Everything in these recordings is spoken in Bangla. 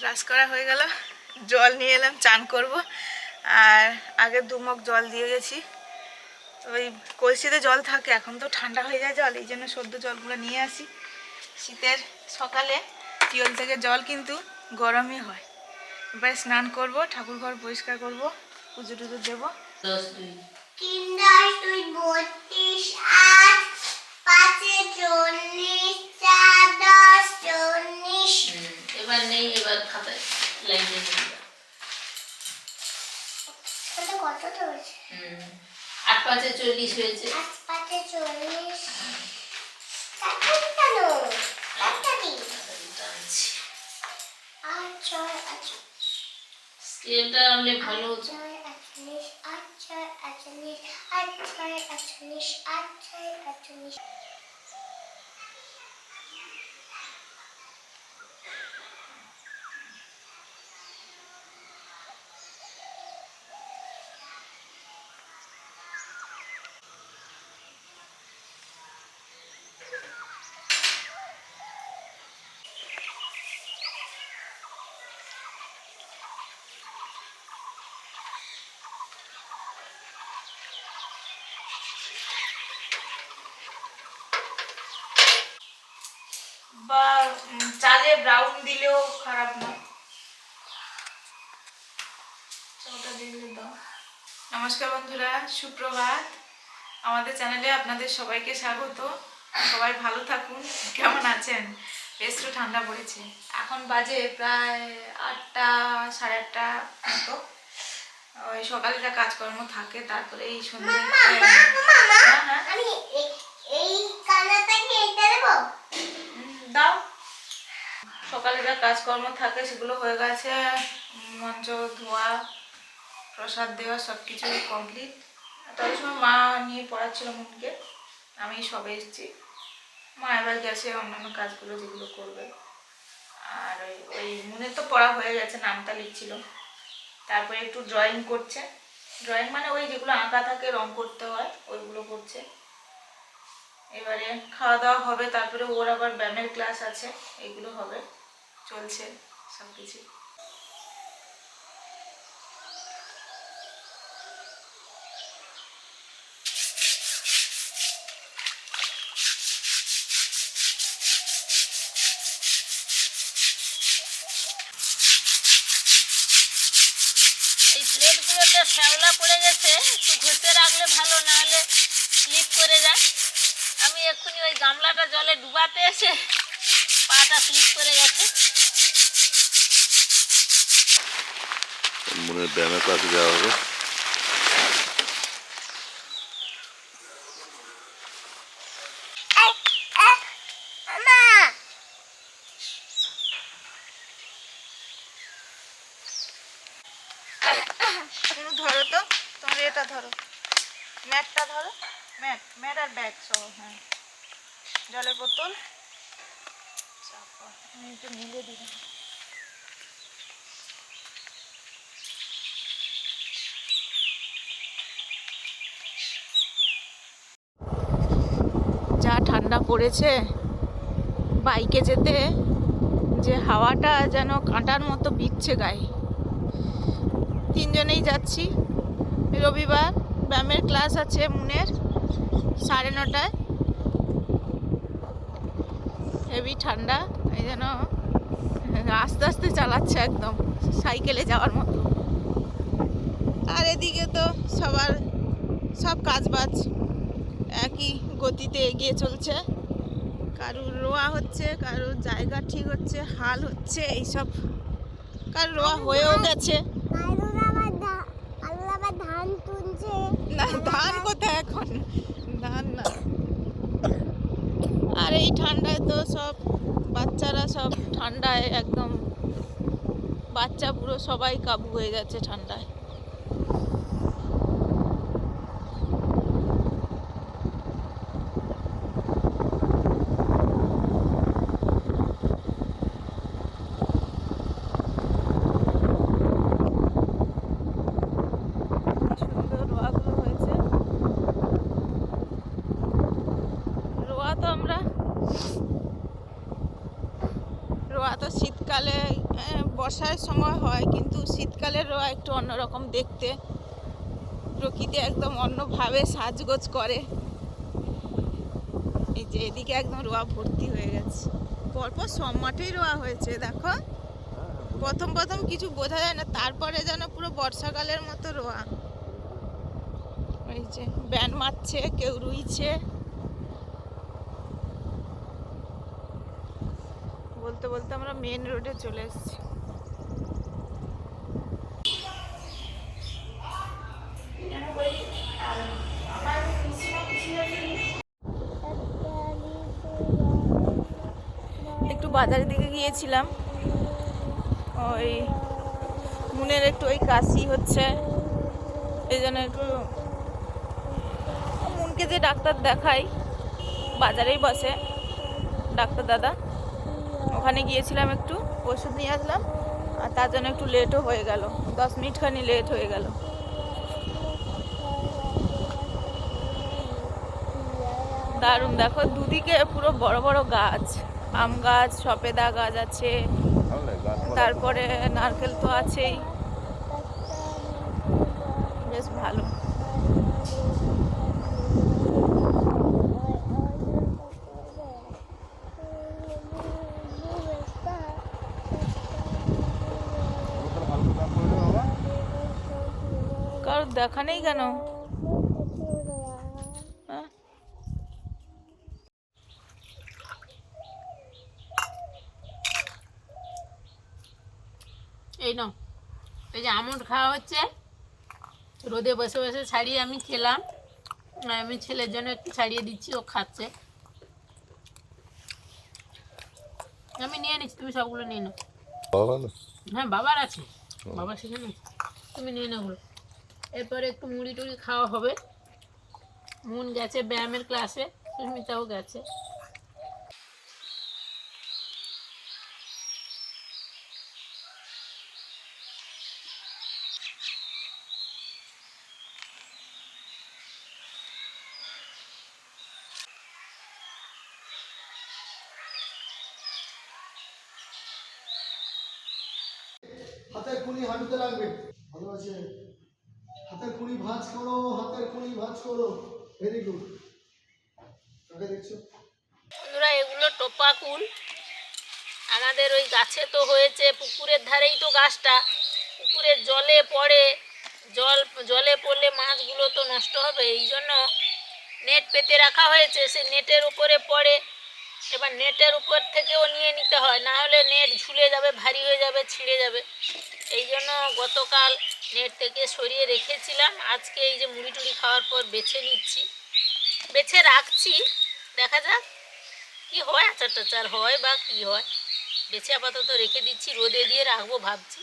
ব্রাশ করা হয়ে গেল। জল নিয়ে এলাম, চান করব। আর আগে দুমক জল দিয়ে গেছি। ওই কলসিতে জল থাকে, এখন তো ঠান্ডা হয়ে যায় জল, এই জন্য সদ্য জলগুলো নিয়ে আসি। শীতের সকালে টিউল থেকে জল কিন্তু গরমই হয়। এবার স্নান করব, ঠাকুর ঘর পরিষ্কার করব, পুজো টুজো দেবো। পাঁচে চল্লিশ হুম, এবার নেই এবার খাতায় লাইন দিয়ে দিলাম। কত কত হয়েছে হুম। আট পাঁচে চল্লিশ হয়েছে। আট পাঁচে চল্লিশ। তাড়াতাড়ি কেন তাড়াতাড়ি। তাড়াতাড়ি টানছি। আট ছয় আট স্কেলটা আনলে ভালো হতো। ছয় আটচল্লিশ আট ছয় আটচল্লিশ আট ছয় আটচল্লিশ আট ছয় আটচল্লিশ বা উম, চালে ব্রাউন দিলেও খারাপ না। নমস্কার বন্ধুরা সুপ্রভাত। আমাদের চ্যানেলে আপনাদের সবাইকে স্বাগত। সবাই ভালো থাকুন কেমন আছেন? বেশ তো ঠান্ডা পড়েছে। এখন বাজে প্রায় আটটা সাড়ে আটটা মতো। ওই সকালে যা কাজকর্ম থাকে তারপরে এই সন্ধ্যে হ্যাঁ হ্যাঁ। আমি এইটা দেবো? সকালে যা কাজকর্ম থাকে সেগুলো হয়ে গেছে, মঞ্চ, ধোয়া, প্রসাদ দেওয়া সব কিছু কমপ্লিট তার সময় মা নিয়ে পড়াচ্ছিল মনকে, আমি সবে এসেছি। মা এবার গেছে অন্যান্য কাজগুলো যেগুলো করবে। আর ওই মনে তো পড়া হয়ে গেছে, নামটা লিখছিল। তারপরে একটু ড্রয়িং করছে। ড্রয়িং মানে ওই যেগুলো আঁকা থাকে, রং করতে হয়, ওইগুলো করছে। এবারে খাওয়া দাওয়া হবে, তারপরে ওর আবার ব্যায়ামের ক্লাস আছে, এগুলো হবে। চলছে সব প্লেটগুলোতে শ্যাওলা পড়ে গেছে, একটু ঘষে রাখলে ভালো না হলে স্লিপ করে যায়। আমি এক্ষুনি ওই গামলাটা জলে ডুবাতে এসে পাটা স্লিপ করে গেছে। হয় ব্যায়ামের ক্লাসে যাওয়া হবে ধরো তো। তোমার এটা ধরো। ধরো। আর ব্যাগ হ্যাঁ। জলের বোতল। মিলে দিলাম যা ঠান্ডা পড়েছে। বাইকে যেতে যে হাওয়াটা যেন কাঁটার মতো বিচ্ছে গায়ে। তিনজনেই যাচ্ছি। রবিবার ব্যায়ামের ক্লাস আছে মুনের, সাড়ে নটায়। হেভি ঠান্ডা, এই যেন আস্তে আস্তে চালাচ্ছে একদম, সাইকেলে যাওয়ার মতো। আর এদিকে তো সবার সব কাজ বাজ একই গতিতে এগিয়ে চলছে। কারুর রোয়া হচ্ছে কারুর জায়গা ঠিক হচ্ছে হাল হচ্ছে এইসব। কারুর রোয়া হয়েও গেছে। ধান তুলছে। না ধান কোথায় এখন? ধান না। আর এই ঠান্ডায় তো সব বাচ্চারা সব ঠান্ডায় একদম বাচ্চা পুরো সবাই কাবু হয়ে যাচ্ছে ঠান্ডায় সুন্দর রোয়াগুলো হয়েছে রোয়া তো আমরা রোয়া তো শীতকালে হ্যাঁ, বর্ষার সময় হয়, কিন্তু শীতকালের রোয়া একটু অন্যরকম দেখতে। প্রকৃতি একদম অন্যভাবে সাজগোজ করে। এই যে এদিকে একদম রোয়া ভর্তি হয়ে গেছে। পরপর সব মাঠেই রোয়া হয়েছে, দেখো। প্রথম প্রথম কিছু বোঝা যায় না, তারপরে যেন পুরো বর্ষাকালের মতো রোয়া। এই যে ব্যান মারছে, কেউ রুইছে। বলতে বলতে আমরা মেন রোডে চলে এসেছি। একটু বাজারের দিকে গিয়েছিলাম। ওই মুনের একটু ওই কাশি হচ্ছে। এই জন্য একটু মুনকে যে ডাক্তার দেখাই, বাজারেই বসে ডাক্তার দাদা। ওখানে গিয়েছিলাম একটু, ওষুধ নিয়ে আসলাম, আর তার জন্য একটু লেটও হয়ে গেল। দশ মিনিটখানি লেট হয়ে গেল। দারুণ। দেখো দুদিকে পুরো বড় বড় গাছ। আম গাছ সপেদা গাছ আছে। তারপরে নারকেল তো আছেই। বেশ ভালো। কারোর দেখা নেই কেন? এই নাও। এই যে আমন্ড খাওয়া হচ্ছে। রোদে বসে বসে ছাড়িয়ে আমি খেলাম। আমি ছেলের জন্য একটু ছাড়িয়ে দিচ্ছি ও খাচ্ছে। আমি নিয়ে নিচ্ছি তুমি সবগুলো নিয়ে নাও। হ্যাঁ বাবার আছে। বাবা সেখানে তুমি নিয়ে নাও। এরপরে একটু মুড়ি টুড়ি খাওয়া হবে। মন গেছে ব্যায়ামের ক্লাসে সুস্মিতাও গেছে। হাতের কুড়ি হাঁটুতে রাখবে ভালো আছে হাতের কুড়ি ভাঁজ করো, হাতের কুড়ি ভাঁজ করো। ভেরি গুড কাকে দেখছ? বন্ধুরা, এগুলো টোপা কুল। আমাদের ওই গাছে তো হয়েছে, পুকুরের ধারেই তো গাছটা। পুকুরের জলে পড়ে, জল, জলে পড়লে মাছগুলো তো নষ্ট হবে। এই জন্য নেট পেতে রাখা হয়েছে। সে নেটের উপরে পড়ে। এবার নেটের উপর থেকেও নিয়ে নিতে হয়, না হলে নেট ঝুলে যাবে, ভারী হয়ে যাবে, ছিঁড়ে যাবে। এই জন্য গতকাল নেট থেকে সরিয়ে রেখেছিলাম। আজকে এই যে মুড়ি টুড়ি খাওয়ার পর বেছে নিচ্ছি। বেছে রাখছি, দেখা যাক কি হয় আচার টাচার হয় বা কি হয়। বেছে আপাতত রেখে দিচ্ছি, রোদে দিয়ে রাখব ভাবছি।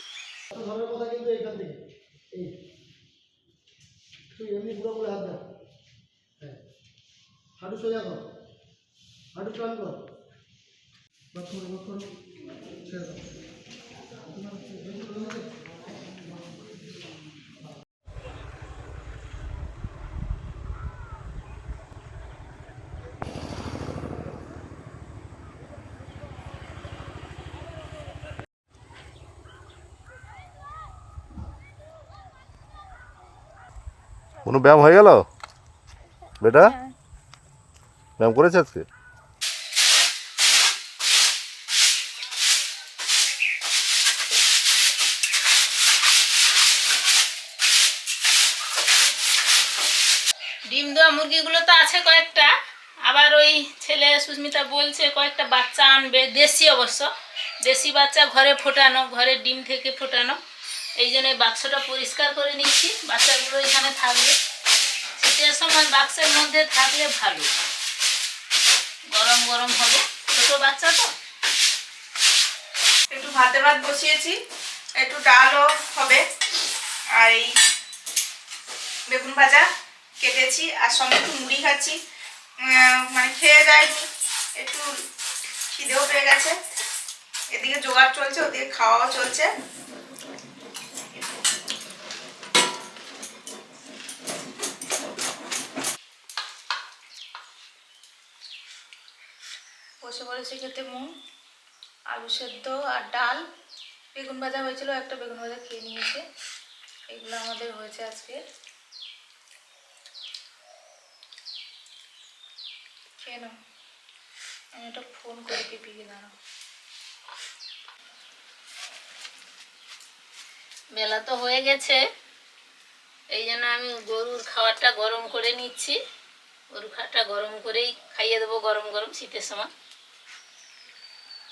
হ্যাঁ হাঁটু সোজা কর। হাঁটু কর। ছেড়ে দাও। কোনো ব্যায়াম হয়ে গেল? বেটা? ব্যায়াম করেছে আজকে? ডিম দেওয়া মুরগিগুলো তো আছে কয়েকটা। আবার ওই ছেলে সুস্মিতা বলছে, কয়েকটা বাচ্চা আনবে, দেশি অবশ্য। দেশি বাচ্চা ঘরে ফোটানো ঘরের ডিম থেকে ফোটানো। এই জন্য বাক্সটা পরিষ্কার করে নিচ্ছি, বাচ্চাগুলো এখানে থাকবে। শীতের সময় বাক্সের মধ্যে থাকলে ভালো। গরম গরম হবে। ছোটো বাচ্চা তো। একটু ভাতে ভাত বসিয়েছি, একটু ডালও হবে। আর এই বেগুন ভাজা। কেটেছি আর সঙ্গে একটু মুড়ি খাচ্ছি। মানে খেয়ে যায়নি একটু খিদেও পেয়ে গেছে। এদিকে জোগাড় চলছে, ওদিকে খাওয়াও চলছে। বসে পড়েছে খেতে মুগ আলু সেদ্ধ আর ডাল। বেগুন ভাজা হয়েছিল, একটা বেগুন ভাজা খেয়ে নিয়েছে। এগুলো আমাদের হয়েছে আজকে। নাও আমি একটা ফোন করে পিপিকে দাঁড়াও। বেলা তো হয়ে গেছে। এই জন্য আমি গরুর খাবারটা গরম করে নিচ্ছি। গরু খাবারটা গরম করেই খাইয়ে দেবো গরম গরম শীতের সময়।